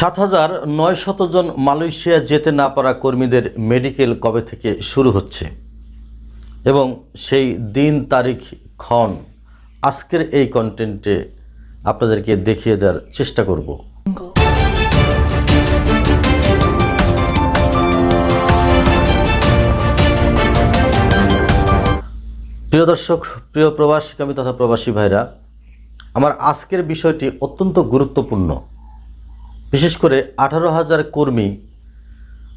সাত হাজার নয় জন মালয়েশিয়া যেতে না পারা কর্মীদের মেডিকেল কবে থেকে শুরু হচ্ছে? এবং সেই দিন, তারিখ, ক্ষণ আজকের এই কন্টেন্টে আপনাদেরকে দেখিয়ে দেওয়ার চেষ্টা করব। প্রিয় দর্শক, প্রিয় প্রবাসীকামী তথা প্রবাসী ভাইরা, আমার আজকের বিষয়টি অত্যন্ত গুরুত্বপূর্ণ। বিশেষ করে আঠারো হাজার কর্মী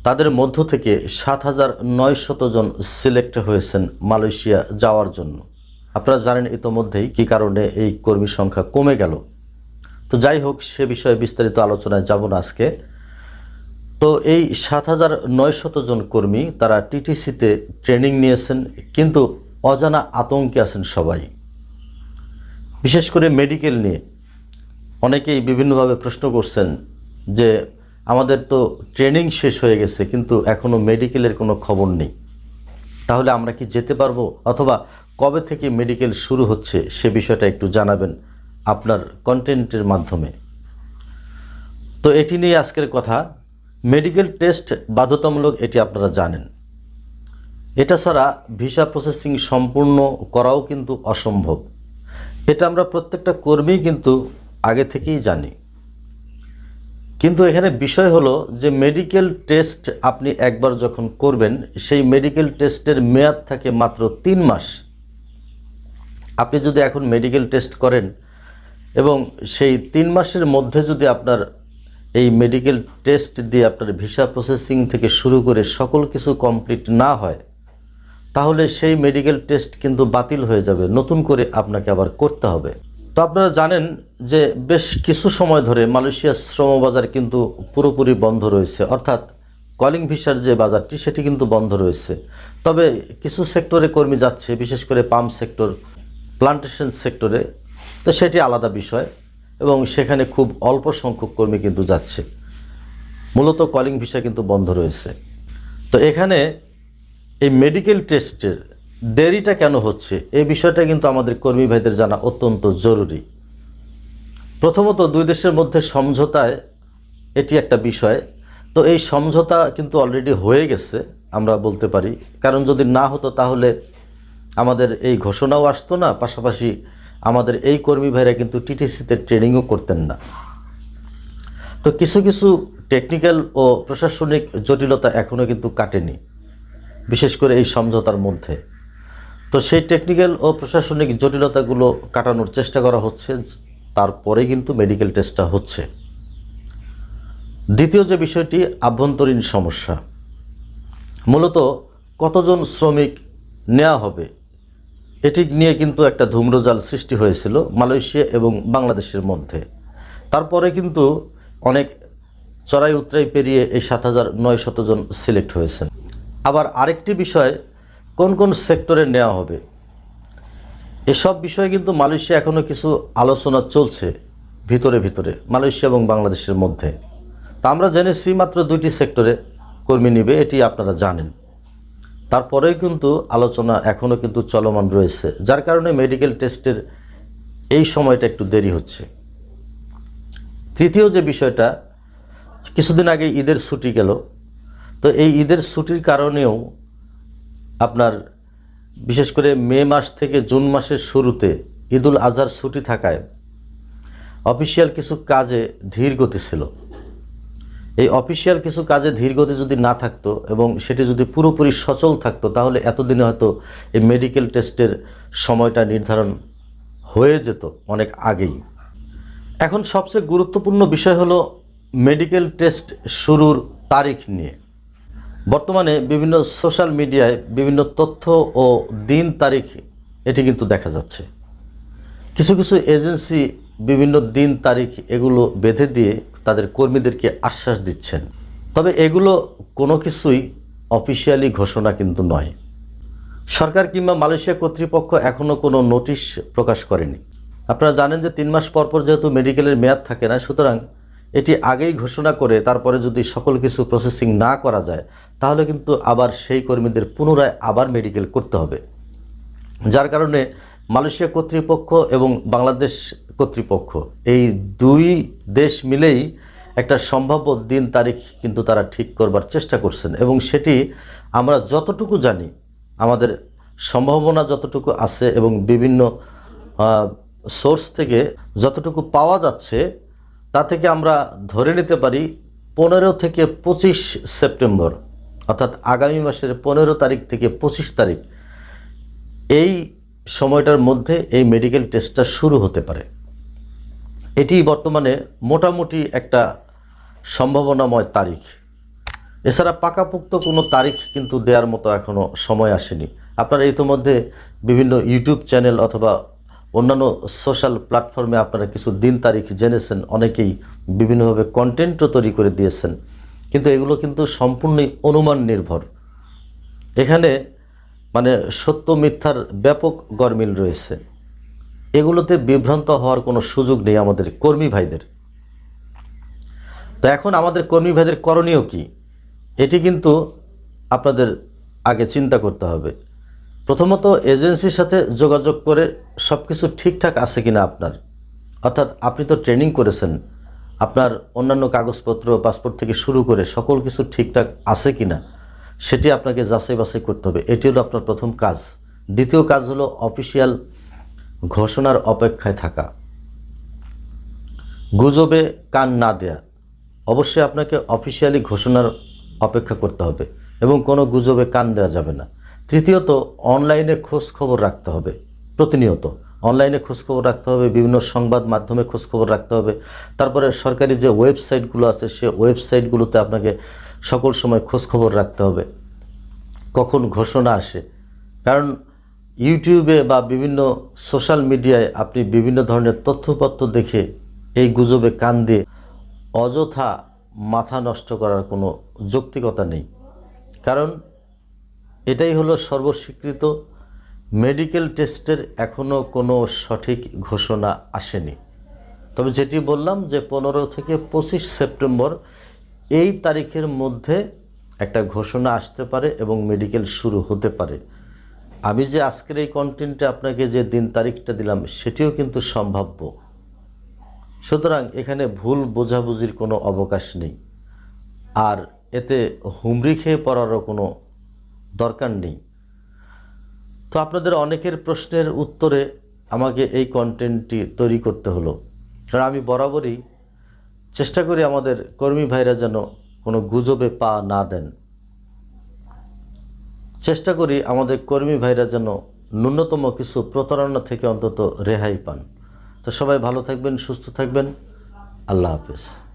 তাদের মধ্য থেকে সাত হাজার নয়শত জন সিলেক্ট হয়েছেন মালয়েশিয়া যাওয়ার জন্য। আপনারা জানেন ইতোমধ্যেই কী কারণে এই কর্মী সংখ্যা কমে গেল। তো যাই হোক, সে বিষয়ে বিস্তারিত আলোচনায় যাব না আজকে। তো এই সাত হাজার নয়শত জন কর্মী তারা টিটিসিতে ট্রেনিং নিয়েছেন, কিন্তু অজানা আতঙ্কে আছেন সবাই। বিশেষ করে মেডিকেল নিয়ে। অনেকেই বিভিন্নভাবে প্রশ্ন করছেন যে আমাদের তো ট্রেনিং শেষ হয়ে গেছে, কিন্তু এখনও মেডিকেলের কোনো খবর নেই। তাহলে আমরা কি যেতে পারব? অথবা কবে থেকে মেডিকেল শুরু হচ্ছে সে বিষয়টা একটু জানাবেন আপনার কন্টেন্টের মাধ্যমে। তো এটি নিয়ে আজকের কথা মেডিকেল টেস্ট বাধ্যতামূলক এটি আপনারা জানেন। এটা ছাড়া ভিসা প্রসেসিং সম্পূর্ণ করাও কিন্তু অসম্ভব। এটা আমরা প্রত্যেকটা কর্মী কিন্তু আগে থেকেই জানি। কিন্তু এখানে বিষয় হলো যে মেডিকেল টেস্ট আপনি একবার যখন করবেন, সেই মেডিকেল টেস্টের মেয়াদ থাকে মাত্র তিন মাস। আপনি যদি এখন মেডিকেল টেস্ট করেন এবং সেই তিন মাসের মধ্যে যদি আপনার এই মেডিকেল টেস্ট দিয়ে আপনার ভিসা প্রসেসিং থেকে শুরু করে সকল কিছু কমপ্লিট না হয়, তাহলে সেই মেডিকেল টেস্ট কিন্তু বাতিল হয়ে যাবে। নতুন করে আপনাকে আবার করতে হবে। তো আপনারা জানেন যে বেশ কিছু সময় ধরে মালয়েশিয়ার শ্রমবাজার কিন্তু পুরোপুরি বন্ধ রয়েছে। অর্থাৎ কলিং ভিসার যে বাজারটি, সেটি কিন্তু বন্ধ রয়েছে। তবে কিছু সেক্টরে কর্মী যাচ্ছে, বিশেষ করে পাম্প সেক্টর, প্লান্টেশন সেক্টরে। তো সেটি আলাদা বিষয় এবং সেখানে খুব অল্প সংখ্যক কর্মী কিন্তু যাচ্ছে। মূলত কলিং ভিসা কিন্তু বন্ধ রয়েছে। তো এখানে এই মেডিকেল টেস্টের দেরিটা কেন হচ্ছে? এই বিষয়টা কিন্তু আমাদের কর্মী ভাইদের জানা অত্যন্ত জরুরি। প্রথমত দুই দেশের মধ্যে সমঝোতায় এটি একটা বিষয়। তো এই সমঝোতা কিন্তু অলরেডি হয়ে গেছে, আমরা বলতে পারি। কারণ যদি না হতো তাহলে আমাদের এই ঘোষণাও আসতো না, পাশাপাশি আমাদের এই কর্মী ভাইরা কিন্তু টিটিসিতে ট্রেনিংও করতেন না। তো কিছু কিছু টেকনিক্যাল ও প্রশাসনিক জটিলতা এখনও কিন্তু কাটেনি, বিশেষ করে এই সমঝোতার মধ্যে। তো সেই টেকনিক্যাল ও প্রশাসনিক জটিলতাগুলো কাটানোর চেষ্টা করা হচ্ছে, তারপরে কিন্তু মেডিকেল টেস্টটা হচ্ছে। দ্বিতীয় যে বিষয়টি, আভ্যন্তরীণ সমস্যা। মূলত কতজন শ্রমিক নেওয়া হবে, এটি নিয়ে কিন্তু একটা ধূম্রজাল সৃষ্টি হয়েছিল মালয়েশিয়া এবং বাংলাদেশের মধ্যে। তারপরে কিন্তু অনেক চড়াই উতরাই পেরিয়ে এই সাত হাজার নয় জন সিলেক্ট হয়েছেন। আবার আরেকটি বিষয় কোন কোন সেক্টরে নেওয়া হবে? এসব বিষয়ে কিন্তু মালয়েশিয়া এখনও কিছু আলোচনা চলছে ভিতরে ভিতরে, মালয়েশিয়া এবং বাংলাদেশের মধ্যে। তা আমরা জেনেছি মাত্র দুইটি সেক্টরে কর্মী নিবে, এটি আপনারা জানেন। তারপরেও কিন্তু আলোচনা এখনও কিন্তু চলমান রয়েছে, যার কারণে মেডিকেল টেস্টের এই সময়টা একটু দেরি হচ্ছে। তৃতীয় যে বিষয়টা, কিছুদিন আগে ঈদের ছুটি গেল, তো এই ঈদের ছুটির কারণেও আপনার, বিশেষ করে মে মাস থেকে জুন মাসের শুরুতে ঈদুল আজহার ছুটি থাকায় অফিসিয়াল কিছু কাজে ধীর গতি ছিল। এই অফিসিয়াল কিছু কাজে ধীর গতি যদি না থাকতো এবং সেটি যদি পুরোপুরি সচল থাকতো, তাহলে এতদিনে হয়তো এই মেডিকেল টেস্টের সময়টা নির্ধারণ হয়ে যেত অনেক আগেই। এখন সবচেয়ে গুরুত্বপূর্ণ বিষয় হলো মেডিকেল টেস্ট শুরুর তারিখ নিয়ে। বর্তমানে বিভিন্ন সোশ্যাল মিডিয়ায় বিভিন্ন তথ্য ও দিন তারিখ এটি কিন্তু দেখা যাচ্ছে। কিছু কিছু এজেন্সি বিভিন্ন দিন তারিখ এগুলো বেঁধে দিয়ে তাদের কর্মীদেরকে আশ্বাস দিচ্ছেন। তবে এগুলো কোনো কিছুই অফিসিয়ালি ঘোষণা কিন্তু নয়। সরকার কিংবা মালয়েশিয়া কর্তৃপক্ষ এখনও কোনো নোটিশ প্রকাশ করেনি। আপনারা জানেন যে তিন মাস পর পর যেহেতু মেডিকেলের মেয়াদ থাকে না, সুতরাং এটি আগেই ঘোষণা করে তারপরে যদি সকল কিছু প্রসেসিং না করা যায়, তাহলে কিন্তু আবার সেই কর্মীদের পুনরায় আবার মেডিকেল করতে হবে। যার কারণে মালয়েশিয়া কর্তৃপক্ষ এবং বাংলাদেশ কর্তৃপক্ষ এই দুই দেশ মিলেই একটা সম্ভাব্য দিন তারিখ কিন্তু তারা ঠিক করবার চেষ্টা করছেন এবং সেটি আমরা যতটুকু জানি, আমাদের সম্ভাবনা যতটুকু আছে এবং বিভিন্ন সোর্স থেকে যতটুকু পাওয়া যাচ্ছে তা থেকে আমরা ধরে নিতে পারি পনেরো থেকে পঁচিশ সেপ্টেম্বর, অর্থাৎ আগামী মাসের পনেরো তারিখ থেকে পঁচিশ তারিখ, এই সময়টার মধ্যে এই মেডিকেল টেস্টটা শুরু হতে পারে। এটি বর্তমানে মোটামুটি একটা সম্ভাবনাময় তারিখ। এছাড়া পাকাপোক্ত কোনো তারিখ কিন্তু দেওয়ার মতো এখনও সময় আসেনি। আপনারা ইতিমধ্যে বিভিন্ন ইউটিউব চ্যানেল অথবা অন্যান্য সোশ্যাল প্ল্যাটফর্মে আপনারা কিছু দিন তারিখ জেনেছেন, অনেকেই বিভিন্নভাবে কন্টেন্টও তৈরি করে দিয়েছেন। কিন্তু এগুলো কিন্তু সম্পূর্ণই অনুমান নির্ভর। এখানে মানে সত্য মিথ্যার ব্যাপক গরমিল রয়েছে। এগুলোতে বিভ্রান্ত হওয়ার কোনো সুযোগ নেই আমাদের কর্মী ভাইদের। তো এখন আমাদের কর্মী ভাইদের করণীয় কি? এটি কিন্তু আপনাদের আগে চিন্তা করতে হবে। প্রথমত এজেন্সির সাথে যোগাযোগ করে সব কিছু ঠিকঠাক আছে কিনা আপনার। অর্থাৎ আপনি তো ট্রেনিং করেছেন, আপনার অন্যান্য কাগজপত্র, পাসপোর্ট থেকে শুরু করে সকল কিছু ঠিকঠাক আছে কিনা, সেটি আপনাকে যাচাই বাছাই করতে হবে। এটি হলো আপনার প্রথম কাজ। দ্বিতীয় কাজ হলো অফিসিয়াল ঘোষণার অপেক্ষায় থাকা। গুজবে কান না দেয়া। অবশ্যই আপনাকে অফিসিয়ালি ঘোষণার অপেক্ষা করতে হবে এবং কোনো গুজবে কান দেওয়া যাবে না। তৃতীয়ত, অনলাইনে খোঁজ খবর রাখতে হবে, প্রতিনিয়ত। অনলাইনে খোঁজ খবর রাখতে হবে, বিভিন্ন সংবাদ মাধ্যমে খোঁজ খবর রাখতে হবে। তারপরে সরকারি যে ওয়েবসাইটগুলো আছে, সে ওয়েবসাইটগুলোতে আপনাকে সকল সময় খোঁজ খবর রাখতে হবে। কখন ঘোষণা আসে? কারণ ইউটিউবে বা বিভিন্ন সোশ্যাল মিডিয়ায় আপনি বিভিন্ন ধরনের তথ্যপত্র দেখে এই গুজবে কান দিয়ে অযথা মাথা নষ্ট করার কোনো যৌক্তিকতা নেই। কারণ এটাই হলো সর্বস্বীকৃত। মেডিকেল টেস্টের এখনও কোনো সঠিক ঘোষণা আসেনি। তবে যেটি বললাম যে পনেরো থেকে পঁচিশ সেপ্টেম্বর এই তারিখের মধ্যে একটা ঘোষণা আসতে পারে এবং মেডিকেল শুরু হতে পারে। আমি যে আজকের এই কন্টেন্টে আপনাকে যে দিন তারিখটা দিলাম, সেটিও কিন্তু সম্ভাব্য। সুতরাং এখানে ভুল বোঝাবুঝির কোনো অবকাশ নেই। আর এতে হুমড়ি খেয়ে পড়ারও কোনো দরকার নেই। তো আপনাদের অনেকের প্রশ্নের উত্তরে আমাকে এই কন্টেন্টটি তৈরি করতে হলো। কারণ আমি বরাবরই চেষ্টা করি আমাদের কর্মী ভাইরা যেন কোনো গুজবে পা না দেন। চেষ্টা করি আমাদের কর্মী ভাইরা যেন ন্যূনতম কিছু প্রতারণা থেকে অন্তত রেহাই পান। তো সবাই ভালো থাকবেন, সুস্থ থাকবেন। আল্লাহ হাফেজ।